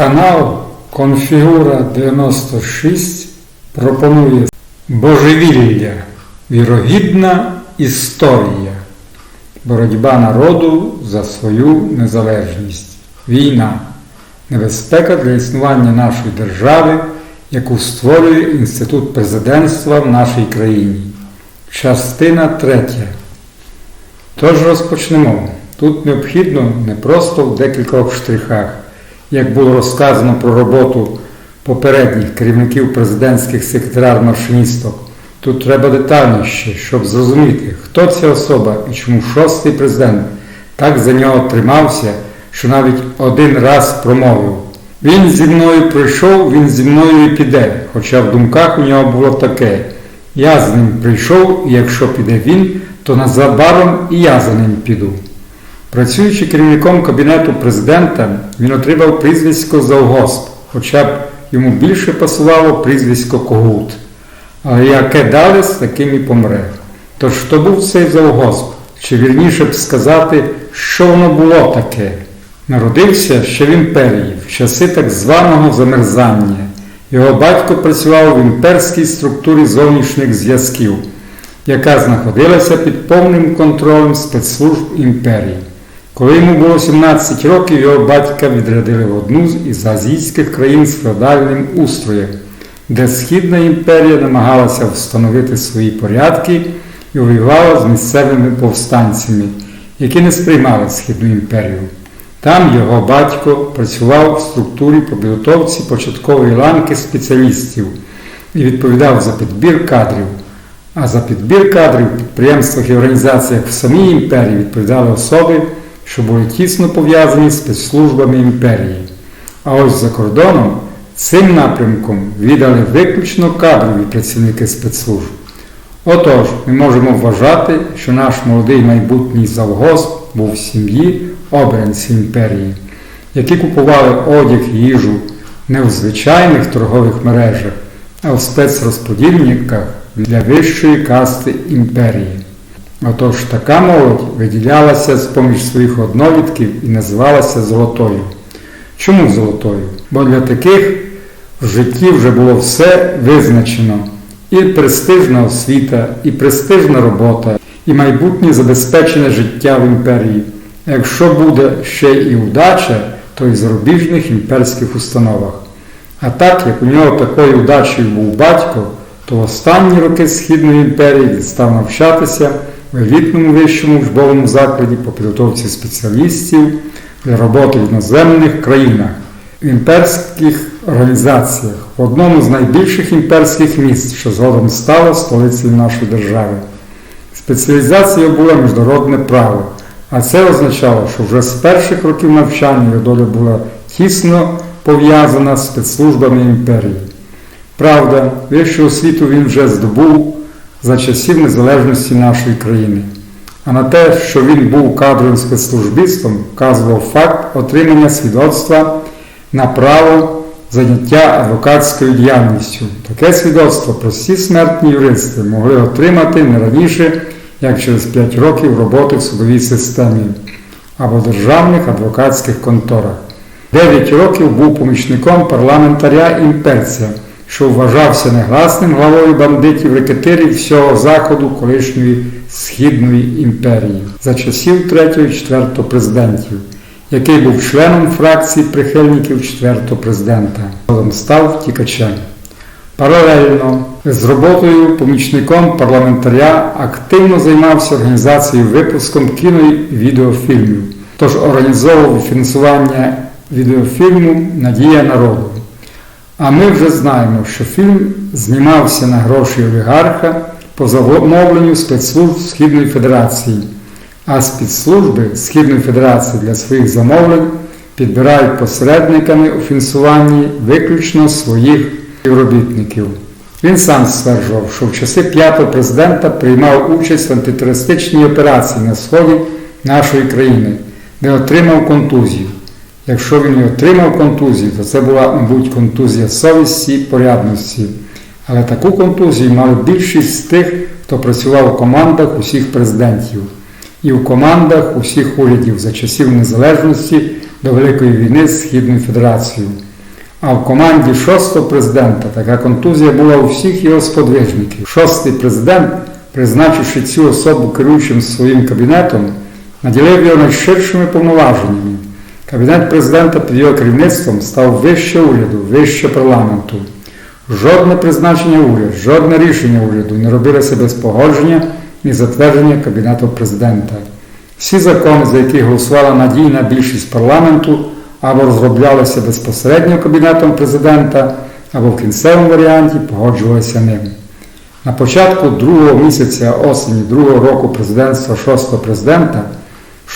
Канал Конфігура 96 пропонує Божевілля, вірогідна історія, боротьба народу за свою незалежність, війна, небезпека для існування нашої держави, яку створює Інститут президентства в нашій країні. Частина третя. Тож розпочнемо. Тут необхідно не просто в декількох штрихах, як було розказано про роботу попередніх керівників президентських секретар маршиністок. Тут треба детальніше, щоб зрозуміти, хто ця особа і чому шостий президент так за нього тримався, що навіть один раз промовив. Він зі мною прийшов, він зі мною і піде, хоча в думках у нього було таке. Я з ним прийшов, і якщо піде він, то незабаром і я за ним піду. Працюючи керівником Кабінету президента, він отримав прізвисько Завгосп, хоча б йому більше пасувало прізвисько Когут. Але яке дали, з таким і помре. Тож хто був цей завгосп? Чи вірніше б сказати, що воно було таке? Народився ще в імперії, в часи так званого замерзання. Його батько працював в імперській структурі зовнішніх зв'язків, яка знаходилася під повним контролем спецслужб імперії. Коли йому було 17 років, його батька відрядили в одну із азійських країн з феодальним устроєм, де Східна імперія намагалася встановити свої порядки і воювала з місцевими повстанцями, які не сприймали Східну імперію. Там його батько працював в структурі по підготовці початкової ланки спеціалістів і відповідав за підбір кадрів. А за підбір кадрів в підприємствах і організаціях в самій імперії відповідали особи, що були тісно пов'язані з спецслужбами імперії. А ось за кордоном цим напрямком віддали виключно кадрові працівники спецслужб. Отож, ми можемо вважати, що наш молодий майбутній завгосп був в сім'ї обранців імперії, які купували одяг і їжу не в звичайних торгових мережах, а в спецрозподільниках для вищої касти імперії. Отож така молодь виділялася з поміж своїх однолітків і називалася золотою. Чому золотою? Бо для таких в житті вже було все визначено. І престижна освіта, і престижна робота, і майбутнє забезпечене життя в імперії. Якщо буде ще і удача, то в зарубіжних імперських установах. А так як у нього такою удачею був батько, то останні роки Східної імперії став навчатися в елітному вищому учбовому закладі по підготовці спеціалістів для роботи в іноземних країнах, в імперських організаціях, в одному з найбільших імперських міст, що згодом стало столицею нашої держави. Спеціалізацією була міжнародне право, а це означало, що вже з перших років навчання його доля була тісно пов'язана з спецслужбами імперії. Правда, вищу освіту він вже здобув за часів незалежності нашої країни. А на те, що він був кадровим спецслужбістом, вказував факт отримання свідоцтва на право заняття адвокатською діяльністю. Таке свідоцтво прості смертні юристи могли отримати не раніше, як через 5 років роботи в судовій системі або державних адвокатських конторах. 9 років був помічником парламентаря імперця що вважався негласним главою бандитів рекетирів всього заходу колишньої Східної імперії за часів 3-4 президентів, який був членом фракції прихильників 4-го президента, але став втікачем. Паралельно з роботою помічником парламентаря активно займався організацією випуском кіно і відеофільмів, тож організовував фінансування відеофільму Надія народу. А ми вже знаємо, що фільм знімався на гроші олігарха по замовленню спецслужб Східної Федерації, а спецслужби Східної Федерації для своїх замовлень підбирають посередниками у фінансуванні виключно своїх співробітників. Він сам стверджував, що в часи п'ятого президента приймав участь в антитерористичній операції на сході нашої країни, де отримав контузію. Якщо він і отримав контузію, то це була, мабуть, контузія совісті порядності. Але таку контузію мали більшість з тих, хто працював у командах усіх президентів і у командах усіх урядів за часів незалежності до Великої війни з Східною Федерацією. А в команді шостого президента така контузія була у всіх його сподвижників. Шостий президент, призначивши цю особу керуючим своїм кабінетом, наділив його найширшими повноваженнями. Кабінет президента під його керівництвом став вище уряду, вище парламенту. Жодне призначення уряду, жодне рішення уряду не робилося без погодження і затвердження Кабінету президента. Всі закони, за які голосувала надійна більшість парламенту, або розроблялися безпосередньо Кабінетом президента, або в кінцевому варіанті погоджувалися ним. На початку другого місяця осені другого року президентства шостого президента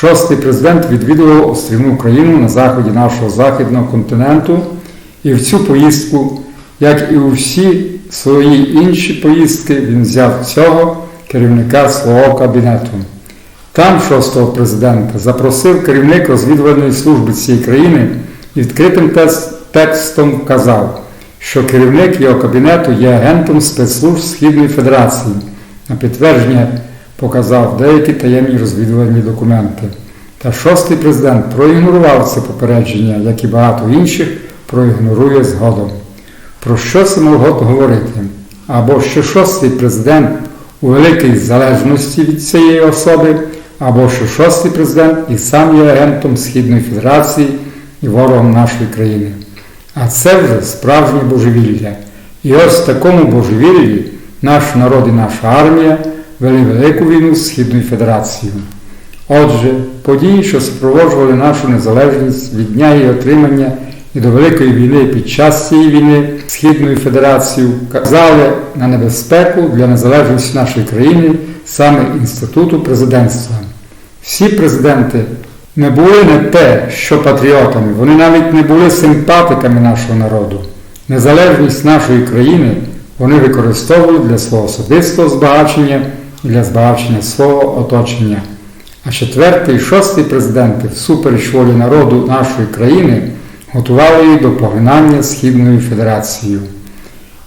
шостий президент відвідував острівну країну на заході нашого західного континенту і в цю поїздку, як і у всі свої інші поїздки, він взяв цього керівника свого кабінету. Там шостого президента запросив керівник розвідувальної служби цієї країни і відкритим текстом вказав, що керівник його кабінету є агентом спецслужб Східної Федерації. На підтвердження показав деякі таємні розвідувальні документи. Та шостий президент проігнорував це попередження, як і багато інших, проігнорує згодом. Про що це могло говорити? Або що шостий президент у великій залежності від цієї особи, або що шостий президент і сам є агентом Східної Федерації і ворогом нашої країни. А це вже справжнє божевілля. І ось в такому божевіллі наш народ і наша армія вели велику війну з Східною Федерацією. Отже, події, що супроводжували нашу незалежність від дня її отримання і до Великої війни під час цієї війни Східною Федерацією вказали на небезпеку для незалежності нашої країни саме інституту президентства. Всі президенти не були не те, що патріотами, вони навіть не були симпатиками нашого народу. Незалежність нашої країни вони використовували для свого особистого збагачення для збагачення свого оточення. А четвертий і шостий президенти, всупереч волі народу нашої країни, готували її до поглинання Східною Федерацією.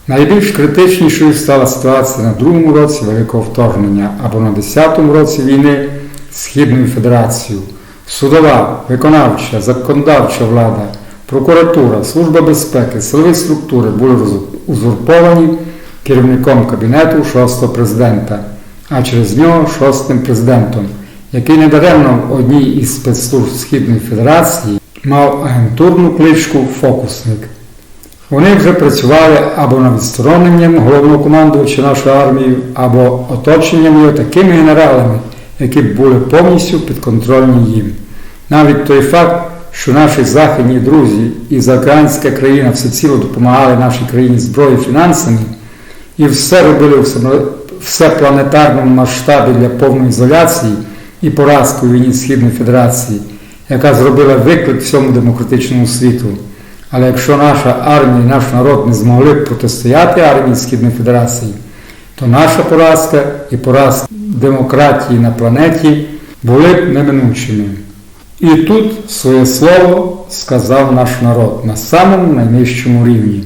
Найбільш критичнішою стала ситуація на другому році Великого вторгнення або на 10-му році війни з Східною Федерацією. Судова, виконавча, законодавча влада, прокуратура, Служба безпеки, силові структури були узурповані керівником кабінету шостого президента, а через нього шостим президентом, який недаремно в одній із спецслужб Східної Федерації мав агентурну кличку Фокусник. Вони вже працювали або над відстороненням головного командувача нашої армії, або оточенням його такими генералами, які були повністю підконтрольні їм. Навіть той факт, що наші західні друзі і заокеанська країна всеціло допомагали нашій країні зброєю фінансами і все робили всепло- всепланетарному масштабі для повної ізоляції і поразки у війні Східної Федерації, яка зробила виклик всьому демократичному світу. Але якщо наша армія і наш народ не змогли протистояти армії Східної Федерації, то наша поразка і поразка демократії на планеті були б неминучими. І тут своє слово сказав наш народ на самому найнижчому рівні,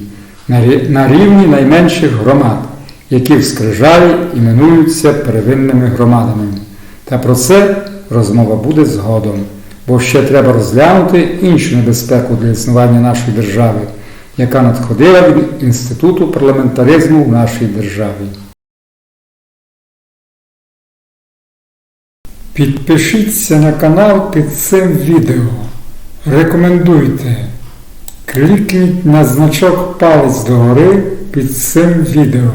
на рівні найменших громад, які в скрижалі іменуються первинними громадами. Та про це розмова буде згодом, бо ще треба розглянути іншу небезпеку для існування нашої держави, яка надходила від інституту парламентаризму в нашій державі. Підпишіться на канал під цим відео. Рекомендуйте. Клікніть на значок палець догори під цим відео.